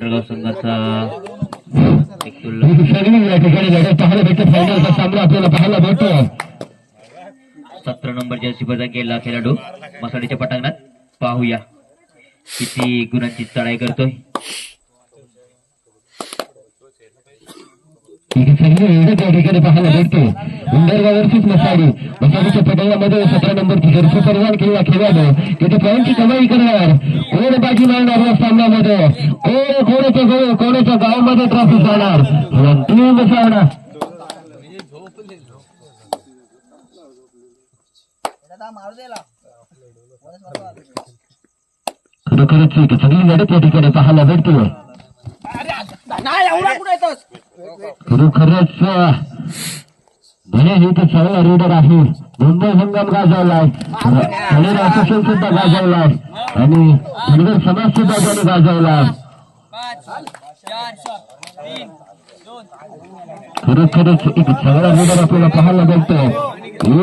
उंडरगाव संघाचा या ठिकाणी लढत पाहायला भेटते फायनलचा सामना आपल्याला पाहायला भेटतो सतरा नंबर जर्सी बजा केला खेळाडू. मसाडीच्या पटांगणात पाहूया. किती गुणांची चढाई करतोय. ही सगळी त्या ठिकाणी पाहायला भेटते उंदरगावरचीच मसाडी मसाडीच्या पटलामध्ये सतरा नंबरची जर्सी परिधान केलेला खेळाडू तिथे पॉईंटची कमाई करणार कोण बाजी मारणार या सामन्यामध्ये कोण कोणाच्या गाव कोणाच्या गावामध्ये ट्रॉफी जाणार अंतिम सामना खरोखरच एक सगळी लढत या ठिकाणी पाहायला भेटते खरोखरच भले हे तर सगळा रीडर आहे मुंबई संगम गाजवलाय ठाणे असोसिएशन सुद्धा गाजवलाय आणि धनगर समाज सुद्धा त्याने गाजवलाय. खरोखरच एक सगळा रीडर आपल्याला पाहायला भेटतो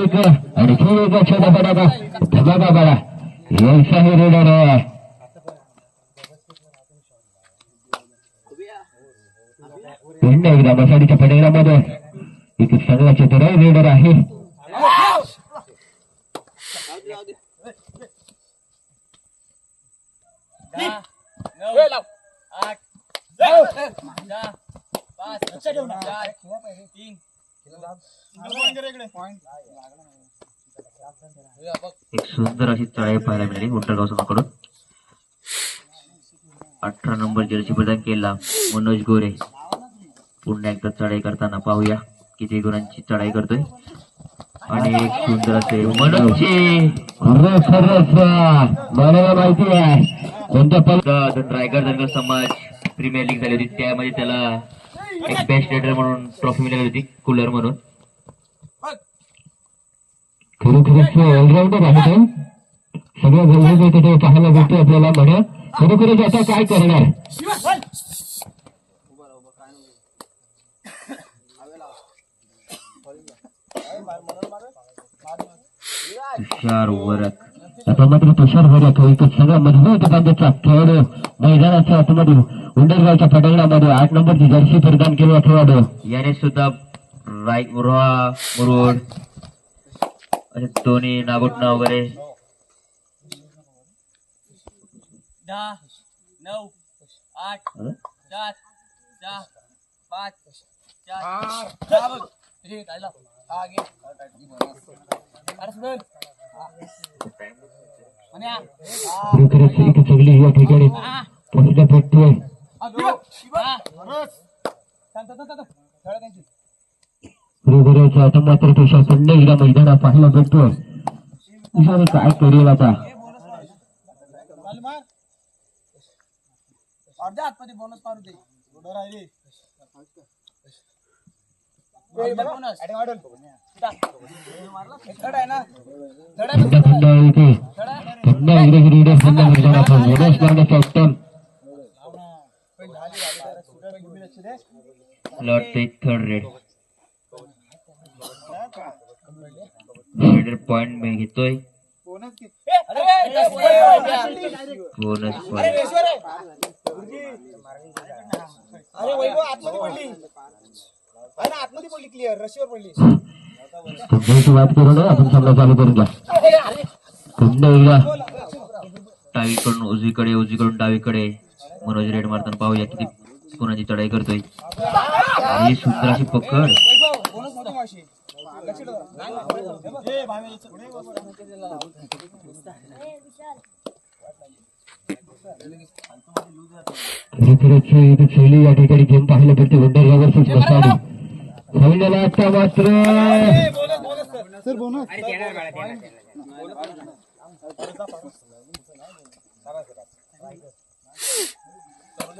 एक आणखी एक छोटा बडा धमाका बडा यांचा हे रीडर आहे. पुन्हा एकदा मसाडीच्या पडेरामध्ये. एक सगळा चतुराई रेडर आहे. एक सुंदर अशी चढाई पाहायला मिळाली उंडरगाव संघाकडून अठरा नंबर जर्सी प्रदान केला. मनोज गोरे. पुन्हा एकदा चढाई करताना पाहूया किती गुणांची चढाई करतोय. आणि एक सुंदर असे मला माहिती आहे. कोणत्या पल रायगड धनगर समाज प्रीमियर लीग झाली होती. त्यामध्ये त्याला एक बेस्ट रेडर म्हणून ट्रॉफी मिळाली होती कूलर म्हणून. खरोखरच ऑलराऊंडर आहे तिथे पाहायला भेटतो आपल्याला म्हणा खरोखरच आता काय करणार? तुषार वरक. मात्र तुषार भरत एक सगळा मजबूत बांधाचा खेळाडू. मैदानाच्या आतमध्ये उंडरगावच्या पटंगणामध्ये आठ नंबरची जर्सी परिधान केलेला खेळाडू. याने सुद्धा राय मुरहा मुरुड असे दोन्ही नागोटणा वगैरे. दहा नऊ आठ हं? सात सहा पाच चार. एक सगळी या ठिकाणी भेटतोय आता मात्र तुषार पुन्हा एकदा मैदानात पाहायला भेटतोय तुषार काय करेल आता. अर्ध्या आतमध्ये बोनस मारू दे बोनस. धड आहे ना धड आहे थर्ड रेड रेडर पॉइंट मी घेतोय बोनस पॉइंट अरे वैभव आतमध्ये पडली. आतमध्ये पडली क्लिअर रशीवर पडली. पुन्हा वाद करू आपण सामना चालू करून घ्या. पुन्हा एकदा डावीकडून उजवीकडे उजवीकडून डावीकडे. मनोज रेड मारताना पाहूया किती कोणाची चढाई करतोय. आणि सुंदर अशी पकड. वैभव बोनस शैली या ठिकाणी गेम पाहिलं पाहायला ते वंडर वर्सेस बसाडी फायनल आता मात्र? सर बोनस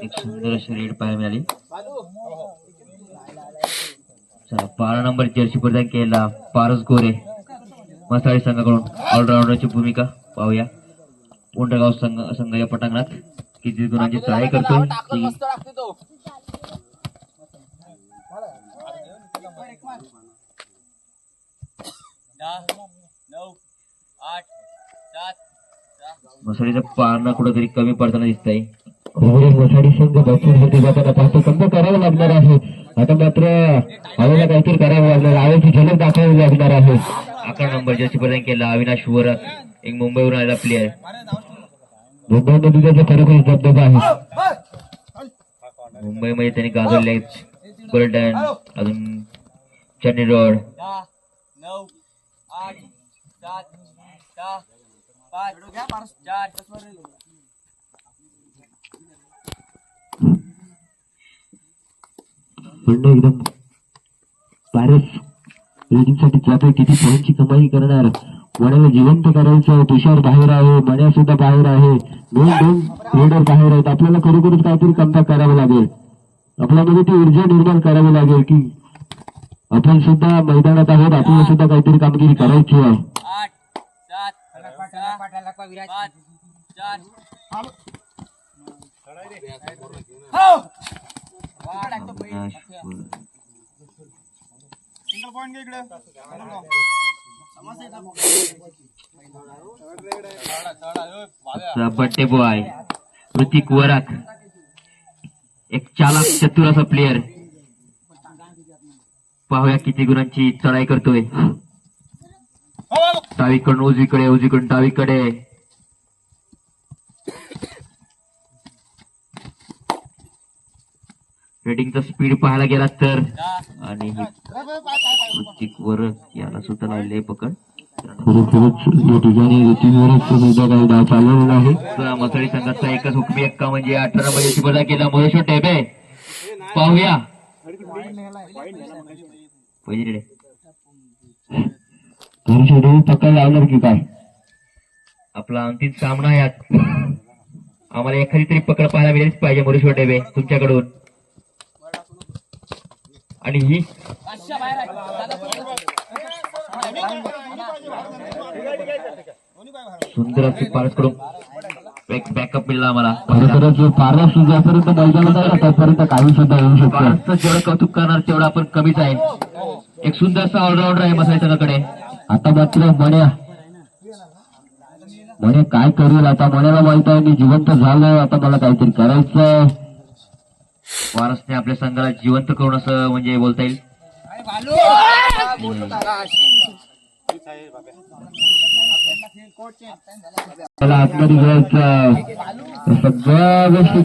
एक सुंदर अशी रेड पाहायला मिळाली. चला बारा नंबर जर्सी प्रदान केला. पारस गोरे. मसाळी संघाकडून ऑलराऊंडरची भूमिका पाहूया. उंडगाव संघ संघ या पटांगणात. किती गुणांची चढाई करतोय ती टाकते तो दहा नऊ आठ सात पारणं कुठेतरी कमी पडताना दिसतंय. खरोखरच वसाडी संघ बसून होते जाताना पाहतो कंप करावं लागणार आहे. आता मात्र आम्हाला काहीतरी करावं लागणार आवाची झलक दाखवावी लागणार आहे. अकरा नंबर जर्सी प्रदान केला. अविनाश वरक एक मुंबईवरून आलेला प्लेअर दोघांमध्ये त्याचा खरोखरच दबदबा आहे. मुंबईमध्ये त्यांनी गाजवले गोल्डन अजून चन्नी रोड आठ सात सहा पाच चार एकदम पारस रेडिंगसाठी जातोय किती पॉईंटची कमाई करणार? मण्याला जिवंत करायचं तुषार बाहेर आहे मण्या सुद्धा बाहेर आहे. दोन दोन रेडर बाहेर आहेत. आपल्याला खरोखरच काहीतरी कमबॅक करावं लागेल. आपल्यामध्ये ती ऊर्जा निर्माण करावी लागेल की आपण सुद्धा मैदानात आहोत. आपल्याला सुद्धा काहीतरी कामगिरी करायची आहे. इकडे. Birthday boy Hrithik Varak. एक चालाक चतुर असा प्लेअर पाहूया किती गुणांची चढाई करतोय. डावीकडून उजवीकडे उजवीकडून डावीकडे. रेडिंगचा स्पीड पाहायला गेला तर. आणि ही ऋतिक याला सुद्धा लावले पकड. या ठिकाणी काही डाव चालवलेला आहे मसळी संघाचा एकच हुकमी एक्का म्हणजे अठरा नंबर स्पर्धा केला मोरेश्वर टेबे. पाहूया. पहिले पक्का लावणार की काय? आपला अंतिम सामना आज आम्हाला एखादी तरी पकड पाहायला मिळेलच पाहिजे मोरेश्वर टेबे तुमच्याकडून. आणि ही सुंदर अशी पारसकडून एक बॅकअप मिळाला आम्हाला खरोखरच पारस जोपर्यंत मैदानात आहे ना काही सुद्धा होऊ शकतं. जेवढं कौतुक करणार तेवढं आपण कमीच आहे. एक सुंदर असा ऑलराऊंडर आहे मसाई आता मात्र मण्या. म्हणे काय करेल आता? मण्याला माहीत आहे मी जिवंत झालोय. आता मला काहीतरी करायचंय. वारसने आपल्या संघाला जिवंत करून असं म्हणजे बोलता येईल. त्याला आतमध्ये घ्यायचं सगळ्या गोष्टी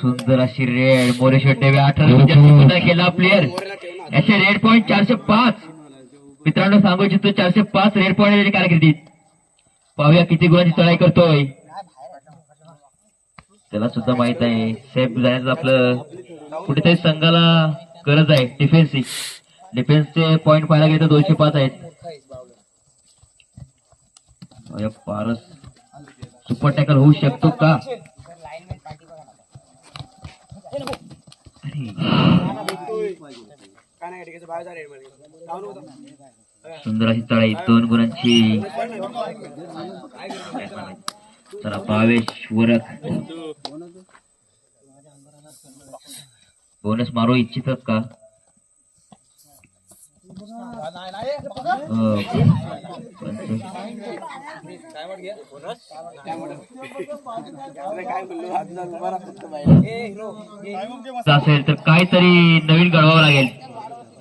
सुंदर अशी रेड मोरेश्वर टेबे अठरा केला प्लेअर याचे रेड पॉईंट चारशे पाच. मित्रांनो सांगू इच्छितो चारशे पाच रेड पॉईंट त्याच्या कारकिर्दीत पाहूया किती गुणांची चढाई करतोय. त्याला सुद्धा माहीत आहे. सेफ जाण्याचं आपलं कुठेतरी संघाला गरज आहे. डिफेन्सची डिफेन्सचे पॉईंट पाहायला गेले तर दोनशे पाच आहेत. पारस. सुपर टॅकल होऊ शकतो का? सुंदर अशी तळाई दोन गुणांची. चला भावेश वरक बोनस मारू इच्छितात का हो. पंच- असेल तर काहीतरी नवीन घडवावं लागेल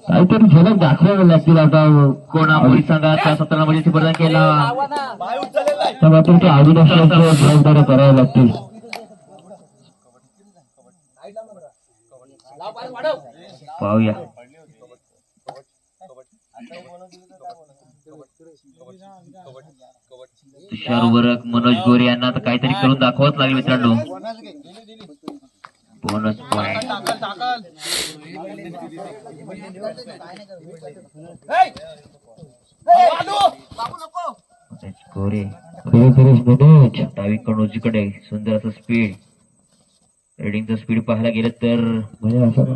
काहीतरी झलक दाखवावं लागतील आता कोणापुरी संघात सतरा नंबरची स्पर्धा केला तर मात्र ते आवडून असल्याचं जबाबदाऱ्या कराव्या लागतील पाहूया तुषार मनोज गोरे यांना आता काहीतरी करून दाखवत लागेल मित्रांनो. Bonus point Manoj Gore. Manoj. डावीकडून उजवीकडे. सुंदर असं स्पीड रेडिंगचं स्पीड पाहायला गेलं तर म्हणजे असं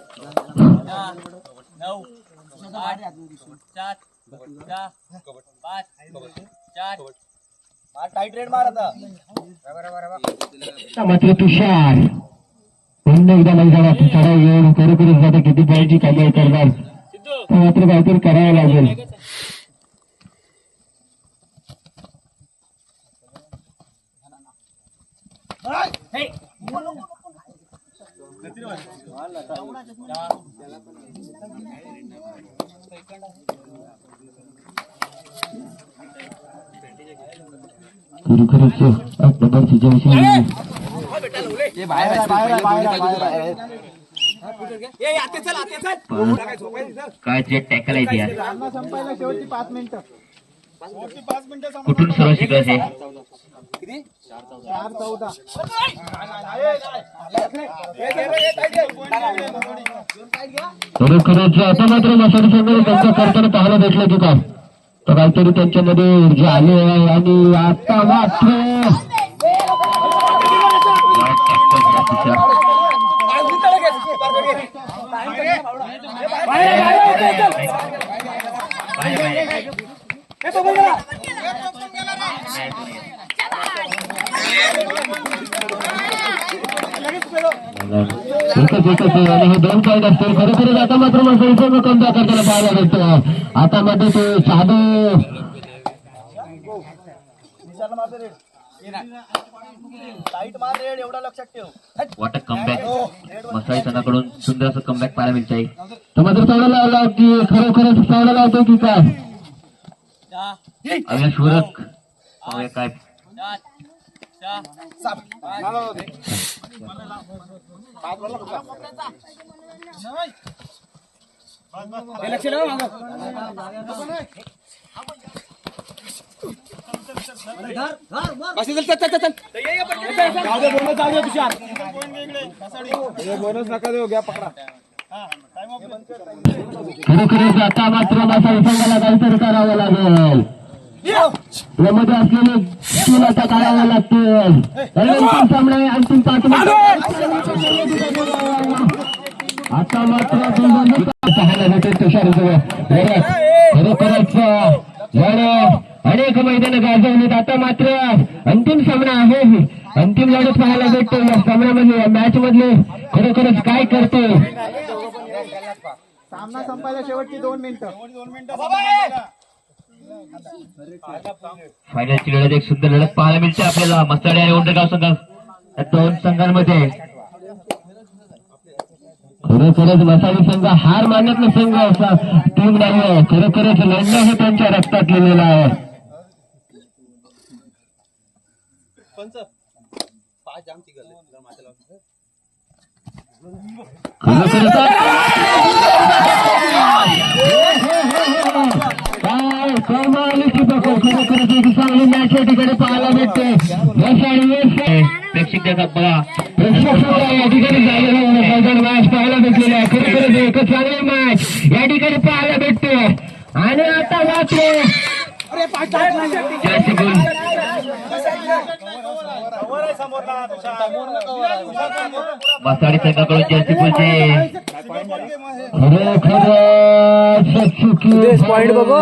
आठ सात सहा पाच चार. टाईट रेड मार आता. मात्र तुषार. पुन्हा एकदा मैदानात चढाव येऊन खरोखरच आता किती पॉईंटची कमाई करणार. तर मात्र काहीतरी करावं लागेल. जयश्री काय जे टॅकल आहे ते. संपायला शेवटची पाच मिनिटं. कुठून सर्व शिकायचे चार चौदा खरोखरच आता मात्र मसाडी संघाने त्यांचा करताना पाहायला भेटलं की काय? तर काहीतरी त्यांच्यामध्ये ऊर्जा आली आहे आणि आता मात्र हे दोन असतील खरोखरच आता मात्र कमबॅक पाहायला भेटतो आता मध्ये ते साधू वॉट अ कमबॅक मसाई सणाकडून सुंदर असं कमबॅक पाहायला मिळत आहे तर मात्र चावडा लावला की खरोखरच चावडा लावतो की काय? अविनाश उरक पाहूया काय? बोनस नका देऊ घ्या पकडा. खरोखरच आता मात्र माझा संघाला काहीतरी करावं लागेल. मध्ये असलेले तीन आता काढावं लागतील. अंतिम सामने अंतिम पाच आता मात्र पाहायला भेटेल तुषार खरोखरच लढ अनेक मैदान गाजवलेत. आता मात्र अंतिम सामना आहे. अंतिम लढत पाहायला भेटतो या सामन्यामध्ये या मॅच मधले. खरोखरच काय करतो सामना संपायला शेवटची दोन मिनिटं. दोन मिनिटं फायनलची लढत एक सुंदर लढत पाहायला मिळते आपल्याला. मसाडी आणि उंडगाव संघ या दोन संघांमध्ये. खरोखरच मसाली संघ हार मानत नाही संघ असा. टीम नाही खरोखरच लढणं हे त्यांच्या रक्तात लिहिलेलं आहे. पंच पाच जाम तिघ खरोखरच काय कमाल की बघो खरोखरच एक चांगली मॅच या ठिकाणी पाहायला भेटते यश आणि यश प्रेक्षक त्याचा बघा प्रेक्षक संघ या ठिकाणी झालेला मॅच पाहायला भेटलेला आहे खरोखरच एक चांगली मॅच या ठिकाणी पाहायला भेटते आणि आता मात्र मासाडी संघाकडून जर्सी गुलचे खरोखरच पॉइंट बघू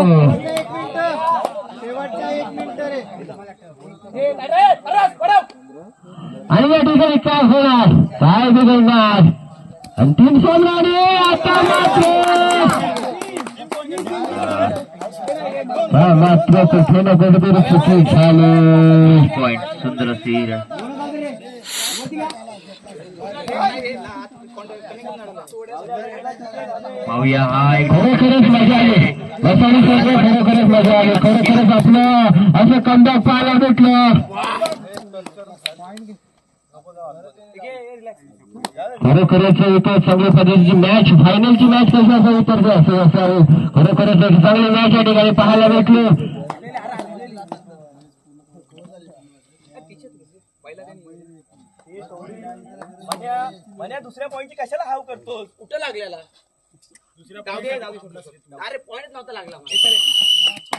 आणि या ठिकाणी काय होणार काय बिघडणार अंतिम सामना आणि आता मात्र मात्र कुठे ना कुठेतरी चुकी झाली पॉइंट सुंदर सीर पाहूया हा एक खरोखरच मजा आली. बसाडी सर्व खरोखरच मजा आली. खरोखरच आपलं असं कमबॅक पाहायला भेटलं. खरोखरच इथं चांगल्या पद्धतीची मॅच फायनलची मॅच कशी असावी तर असं असावी खरोखरच एक चांगली मॅच या ठिकाणी पाहायला भेटली दुसऱ्या पॉईंटची कशाला हाव करतो कुठं लागलेला जाऊ दे जाऊ दे सोडलं, सोडलं. अरे पॉईंट नव्हता लागला. हे.